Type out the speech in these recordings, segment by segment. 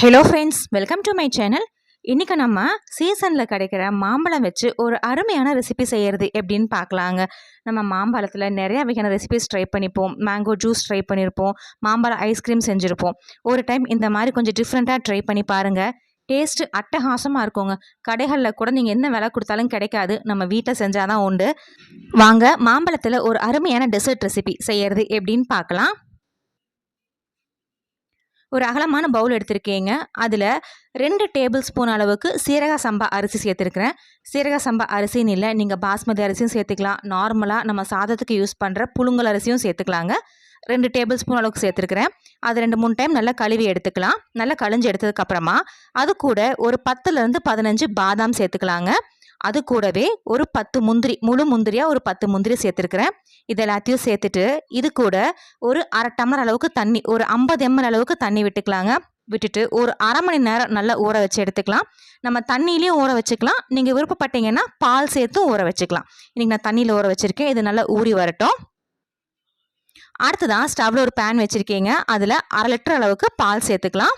Hello friends welcome to my channel இன்றைக்கி நம்ம சீசனில் கிடைக்கிற மாம்பழம் வச்சு ஒரு அருமையான ரெசிபி செய்கிறது எப்படின்னு பார்க்கலாங்க. நம்ம மாம்பழத்தில் நிறைய வகையான ரெசிபிஸ் ட்ரை பண்ணிப்போம். மேங்கோ ஜூஸ் ட்ரை பண்ணியிருப்போம் மாம்பழம் ஐஸ்கிரீம் செஞ்சுருப்போம். ஒரு டைம் இந்த மாதிரி கொஞ்சம் டிஃப்ரெண்ட்டாக ட்ரை பண்ணி பாருங்கள் டேஸ்ட்டு அட்டகாசமாக இருக்குங்க. கடைகளில் கூட நீங்கள் என்ன விலை கொடுத்தாலும் கிடைக்காது. நம்ம வீட்டில் செஞ்சால் தான் உண்டு. வாங்க மாம்பழத்தில் ஒரு அருமையான டெசர்ட் ரெசிபி செய்கிறது எப்படின்னு பார்க்கலாம். ஒரு அகலமான பவுல் எடுத்திருக்கீங்க. அதில் ரெண்டு டேபிள் ஸ்பூன் அளவுக்கு சீரக சம்பா அரிசி சேர்த்துருக்குறேன். சீரக சம்பா அரிசின்னு இல்லை நீங்கள் பாஸ்மதி அரிசியும் சேர்த்துக்கலாம். நார்மலாக நம்ம சாதத்துக்கு யூஸ் பண்ணுற புழுங்கல் அரிசியும் சேர்த்துக்கலாங்க. ரெண்டு டேபிள் ஸ்பூன் அளவுக்கு சேர்த்துருக்குறேன். அது ரெண்டு மூணு டைம் நல்லா கழுவி எடுத்துக்கலாம். நல்லா கழிஞ்சு எடுத்ததுக்கப்புறமா அது கூட ஒரு பத்துலேருந்து பதினஞ்சு பாதாம் சேர்த்துக்கலாங்க. அது கூடவே ஒரு பத்து முந்திரி முழு முந்திரியாக ஒரு பத்து முந்திரி சேர்த்துருக்குறேன். இது எல்லாத்தையும் சேர்த்துட்டு இது கூட ஒரு அரை டம்ளர் அளவுக்கு தண்ணி ஒரு ஐம்பது எம்எல் அளவுக்கு தண்ணி விட்டுக்கலாங்க. விட்டுட்டு ஒரு அரை மணி நேரம் நல்லா ஊற வச்சு எடுத்துக்கலாம். நம்ம தண்ணியிலையும் ஊற வச்சுக்கலாம். நீங்கள் விருப்பப்பட்டீங்கன்னா பால் சேர்த்தும் ஊற வச்சுக்கலாம். இன்றைக்கி நான் தண்ணியில் ஊற வச்சுருக்கேன். இது நல்லா ஊறி வரட்டும். அடுத்ததான் ஸ்டவ்வில் ஒரு பேன் வச்சுருக்கீங்க. அதில் அரை லிட்டர் அளவுக்கு பால் சேர்த்துக்கலாம்.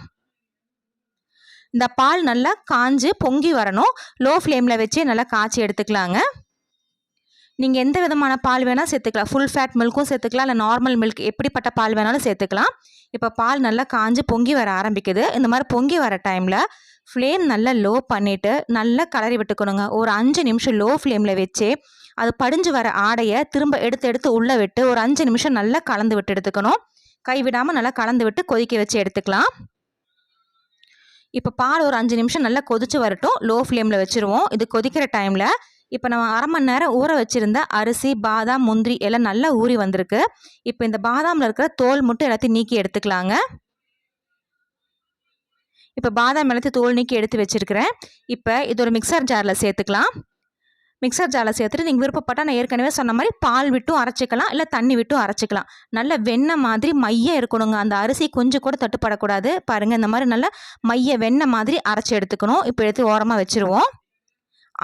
இந்த பால் நல்லா காஞ்சு பொங்கி வரணும். லோ ஃப்ளேமில் வச்சு நல்லா காய்ச்சி எடுத்துக்கலாங்க. நீங்கள் எந்த விதமான பால் வேணால் சேர்த்துக்கலாம். ஃபுல் ஃபேட் மில்க்கும் சேர்த்துக்கலாம். இல்லை நார்மல் மில்க் எப்படிப்பட்ட பால் வேணாலும் சேர்த்துக்கலாம். இப்போ பால் நல்லா காஞ்சு பொங்கி வர ஆரம்பிக்குது. இந்த மாதிரி பொங்கி வர டைமில் ஃப்ளேம் நல்லா லோ பண்ணிவிட்டு நல்லா கலரி விட்டுக்கணுங்க. ஒரு அஞ்சு நிமிஷம் லோ ஃப்ளேமில் வச்சு அது படிஞ்சு வர ஆடையை திரும்ப எடுத்து எடுத்து உள்ளே விட்டு ஒரு அஞ்சு நிமிஷம் நல்லா கலந்து விட்டு எடுத்துக்கணும். கைவிடாமல் நல்லா கலந்து விட்டு கொதிக்க வச்சு எடுத்துக்கலாம். இப்போ பால் ஒரு அஞ்சு நிமிஷம் நல்லா கொதிச்சு வரட்டும். லோ ஃப்ளேமில் வச்சுருவோம். இது கொதிக்கிற டைமில் இப்போ நம்ம அரை மணி நேரம் ஊற வச்சுருந்த அரிசி பாதாம் முந்திரி எல்லாம் நல்லா ஊறி வந்திருக்கு. இப்போ இந்த பாதாமில் இருக்கிற தோல் மட்டும் எல்லாத்தையும் நீக்கி எடுத்துக்கலாங்க. இப்போ பாதாம் எல்லாத்தையும் தோல் நீக்கி எடுத்து வச்சுருக்கிறேன். இப்போ இது ஒரு மிக்சர் ஜாரில் சேர்த்துக்கலாம். மிக்சர் ஜாரில் சேர்த்துட்டு நீங்கள் விருப்பப்பட்டால் நான் ஏற்கனவே சொன்ன மாதிரி பால் விட்டும் அரைச்சிக்கலாம் இல்லை தண்ணி விட்டும் அரைச்சிக்கலாம். நல்ல வெண்ணெய் மாதிரி மையம் இருக்கணுங்க. அந்த அரிசி கொஞ்சம் கூட தட்டுப்படக்கூடாது. பாருங்கள் இந்த மாதிரி நல்ல மைய வெண்ணெய் மாதிரி அரைச்சி எடுத்துக்கணும். இப்போ எடுத்து ஓரமாக வச்சுருவோம்.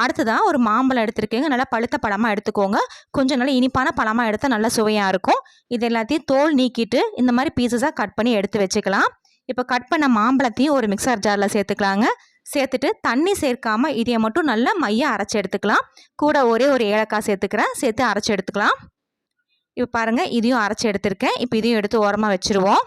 அடுத்ததாக ஒரு மாம்பழம் எடுத்துருக்கீங்க. நல்லா பழுத்த பழமாக எடுத்துக்கோங்க. கொஞ்சம் நல்லா இனிப்பான பழமாக எடுத்தால் நல்லா சுவையாக இருக்கும். இது எல்லாத்தையும் தோல் நீக்கிட்டு இந்த மாதிரி பீசஸாக கட் பண்ணி எடுத்து வச்சுக்கலாம். இப்போ கட் பண்ண மாம்பழத்தையும் ஒரு மிக்சர் ஜாரில் சேர்த்துக்கலாங்க. சேர்த்துட்டு தண்ணி சேர்க்காமல் இதையை மட்டும் நல்லா மையம் அரைச்சி எடுத்துக்கலாம். கூட ஒரே ஒரு ஏலக்காய் சேர்த்துக்கிறேன். சேர்த்து அரைச்சி எடுத்துக்கலாம். இப்போ பாருங்கள் இதையும் அரைச்சி எடுத்திருக்கேன். இப்போ இதையும் எடுத்து ஓரமாக வச்சுருவோம்.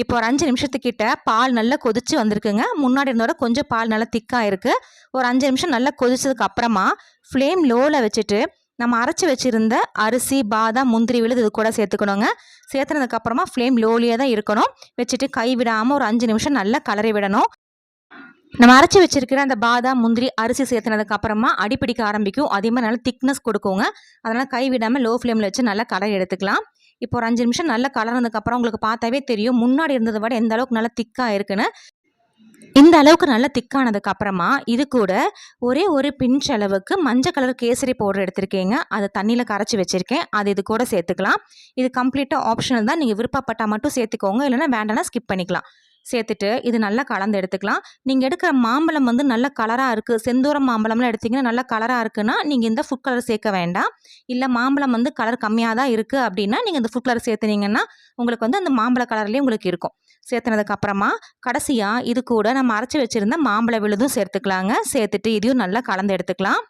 இப்போ ஒரு அஞ்சு நிமிஷத்துக்கிட்ட பால் நல்லா கொதிச்சு வந்திருக்குங்க. முன்னாடி இருந்தோட கொஞ்சம் பால் நல்லா திக்காக இருக்குது ஒரு அஞ்சு நிமிஷம் நல்லா கொதிச்சதுக்கு அப்புறமா ஃப்ளேம் லோவில் வச்சுட்டு நம்ம அரைச்சி வச்சுருந்த அரிசி பாதாம் முந்திரி விழுது இது கூட சேர்த்துக்கணுங்க. சேர்த்துனதுக்கப்புறமா ஃப்ளேம் லோலியாக தான் இருக்கணும். வச்சுட்டு கை விடாமல் ஒரு அஞ்சு நிமிஷம் நல்லா கலரி விடணும். நம்ம அரைச்சி வச்சிருக்கிற அந்த பாதாம் முந்திரி அரிசி சேர்த்துனதுக்கு அப்புறமா அடிப்பிடிக்க ஆரம்பிக்கும். அதே மாதிரி நல்லா திக்னஸ் கொடுக்குங்க. அதனால் கை விடாமல் லோ ஃப்ளேமில் வச்சு நல்லா கலர் எடுத்துக்கலாம். இப்போ ஒரு அஞ்சு நிமிஷம் நல்லா கலர்னதுக்கப்புறம் உங்களுக்கு பார்த்தாவே தெரியும். முன்னாடி இருந்ததை விட எந்த அளவுக்கு நல்லா திக்காக இருக்குன்னு. இந்த அளவுக்கு நல்லா திக்கானதுக்கு அப்புறமா இது கூட ஒரே ஒரு பிஞ்ச் அளவுக்கு மஞ்சள் கலர் கேசரி பவுடர் எடுத்திருக்கீங்க. அதை தண்ணியில் கரைச்சி வச்சுருக்கேன். அது இது கூட சேர்த்துக்கலாம். இது கம்ப்ளீட்டாக ஆப்ஷனல் தான். நீங்கள் விருப்பப்பட்டால் மட்டும் சேர்த்துக்கோங்க. இல்லைன்னா வேண்டாம்னா ஸ்கிப் பண்ணிக்கலாம். சேர்த்துட்டு இது நல்லா கலந்து எடுத்துக்கலாம். நீங்கள் எடுக்கிற மாம்பழம் வந்து நல்ல கலராக இருக்குது செந்தூரம் மாம்பழம்லாம் எடுத்திங்கன்னா நல்ல கலராக இருக்குன்னா நீங்கள் இந்த ஃபுட் கலர் சேர்க்க வேண்டாம். இல்லை மாம்பழம் வந்து கலர் கம்மியாக தான் இருக்குது அப்படின்னா நீங்கள் இந்த ஃபுட் கலர் சேர்த்துனீங்கன்னா உங்களுக்கு வந்து அந்த மாம்பழ கலர்லேயே உங்களுக்கு இருக்கும். சேர்த்துனதுக்கு அப்புறமா கடைசியாக இது கூட நம்ம அரைச்சி வச்சுருந்த மாம்பழ விழுதும் சேர்த்துக்கலாங்க. சேர்த்துட்டு இதையும் நல்லா கலந்து எடுத்துக்கலாம்.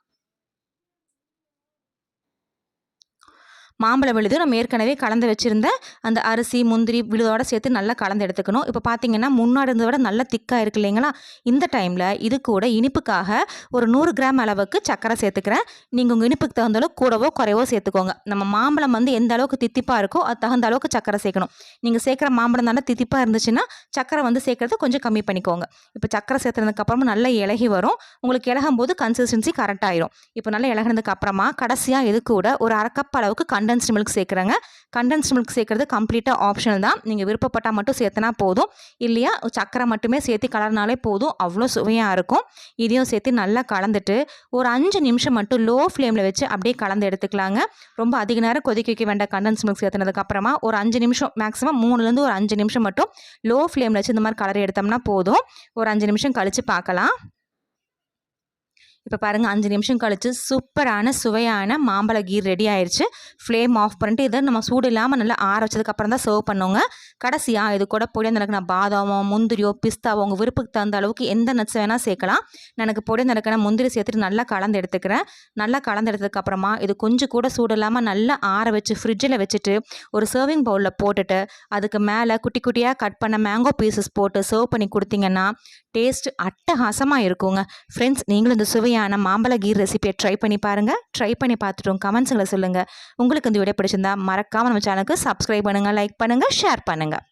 மாம்பழ விழுது நம்ம ஏற்கனவே கலந்து வச்சுருந்த அந்த அரிசி முந்திரி விழுதோட சேர்த்து நல்லா கலந்து எடுத்துக்கணும். இப்போ பார்த்தீங்கன்னா முன்னாடி இருந்ததை விட நல்லா திக்காக இருக்கு இல்லைங்களா? இந்த டைமில் இது கூட இனிப்புக்காக ஒரு நூறு கிராம் அளவுக்கு சக்கரை சேர்த்துக்கிறேன். நீங்கள் உங்கள் இனிப்புக்கு தகுந்த கூடவோ குறைவோ சேர்த்துக்கோங்க. நம்ம மாம்பழம் வந்து எந்த அளவுக்கு தித்திப்பாக இருக்கோ அது தகுந்த அளவுக்கு சக்கரை சேர்க்கணும். நீங்கள் சேர்க்குற மாம்பழம் தானே தித்திப்பாக இருந்துச்சுன்னா சக்கரை வந்து சேர்க்குறது கொஞ்சம் கம்மி பண்ணிக்கோங்க. இப்போ சக்கரை சேர்த்துனதுக்கப்புறமா நல்லா இலகி வரும். உங்களுக்கு இலகும் போது கன்சிஸ்டன்சி கரெக்டாயிரும் இப்போ நல்லா இலகினதுக்கு அப்புறமா கடைசியாக இது கூட ஒரு அரை கப் அளவுக்கு கண்டென்ஸ்டு மில்க் சேர்க்குறாங்க. கண்டென்ஸ்டு மில்க் சேர்க்குறது கம்ப்ளீட்டாக ஆப்ஷனல் தான். நீங்கள் விருப்பப்பட்டால் மட்டும் சேர்த்தனா போதும். இல்லையா சக்கரை மட்டுமே சேர்த்து கலர்னாலே போதும். அவ்வளோ சுவையாக இருக்கும். இதையும் சேர்த்து நல்லா கலந்துட்டு ஒரு அஞ்சு நிமிஷம் மட்டும் லோ ஃப்ளேமில் வச்சு அப்படியே கலந்து எடுத்துக்கலாங்க. ரொம்ப அதிக நேரம் கொதிக்க வைக்க வேண்டாம் கண்டென்ஸ் மில்க் சேர்த்துனதுக்கப்புறமா ஒரு அஞ்சு நிமிஷம் மேக்ஸிமம் மூணுலேருந்து ஒரு அஞ்சு நிமிஷம் மட்டும் லோ ஃப்ளேமில் வச்சு இந்த மாதிரி கலர் எடுத்தோம்னா போதும். ஒரு அஞ்சு நிமிஷம் கழித்து பார்க்கலாம். இப்போ பாருங்கள் அஞ்சு நிமிஷம் கழித்து சூப்பரான சுவையான மாம்பழ கீர் ரெடி ஆயிடுச்சு ஃப்ளேம் ஆஃப் பண்ணிட்டு இதை நம்ம சூடு இல்லாமல் நல்லா ஆற வச்சதுக்கப்புறம் தான் சர்வ் பண்ணுவோங்க. கடைசியாக இது கூட பொடி நடக்கின பாதாமோ முந்திரியோ பிஸ்தாவோ உங்கள் விருப்பத்துக்கு தகுந்த அளவுக்கு எந்த நட்ஸ் வேணால் சேர்க்கலாம். நான் எனக்கு பொடி நடக்கின முந்திரி சேர்த்துட்டு நல்லா கலந்து எடுத்துக்கிறேன். நல்லா கலந்து எடுத்ததுக்கப்புறமா இது கொஞ்சம் கூட சூடு இல்லாமல் நல்லா ஆற வச்சு ஃப்ரிட்ஜில் வச்சுட்டு ஒரு சர்விங் பவுலில் போட்டுட்டு அதுக்கு மேலே குட்டி குட்டியாக கட் பண்ண மேங்கோ பீசஸ் போட்டு சர்வ் பண்ணி கொடுத்தீங்கன்னா டேஸ்ட் அட்டகாசமாக இருக்குங்க. ஃப்ரெண்ட்ஸ் நீங்களும் இந்த சுவையான மாம்பழ கீர் ரெசிபியை ட்ரை பண்ணி பாருங்கள் ட்ரை பண்ணி பார்த்துட்டோம் கமெண்ட்ஸுங்களை சொல்லுங்கள் உங்களுக்கு இந்த வீடியோ பிடிச்சிருந்தா மறக்காமல் நம்ம சேனலுக்கு சப்ஸ்கிரைப் பண்ணுங்கள் லைக் பண்ணுங்கள் ஷேர் பண்ணுங்கள்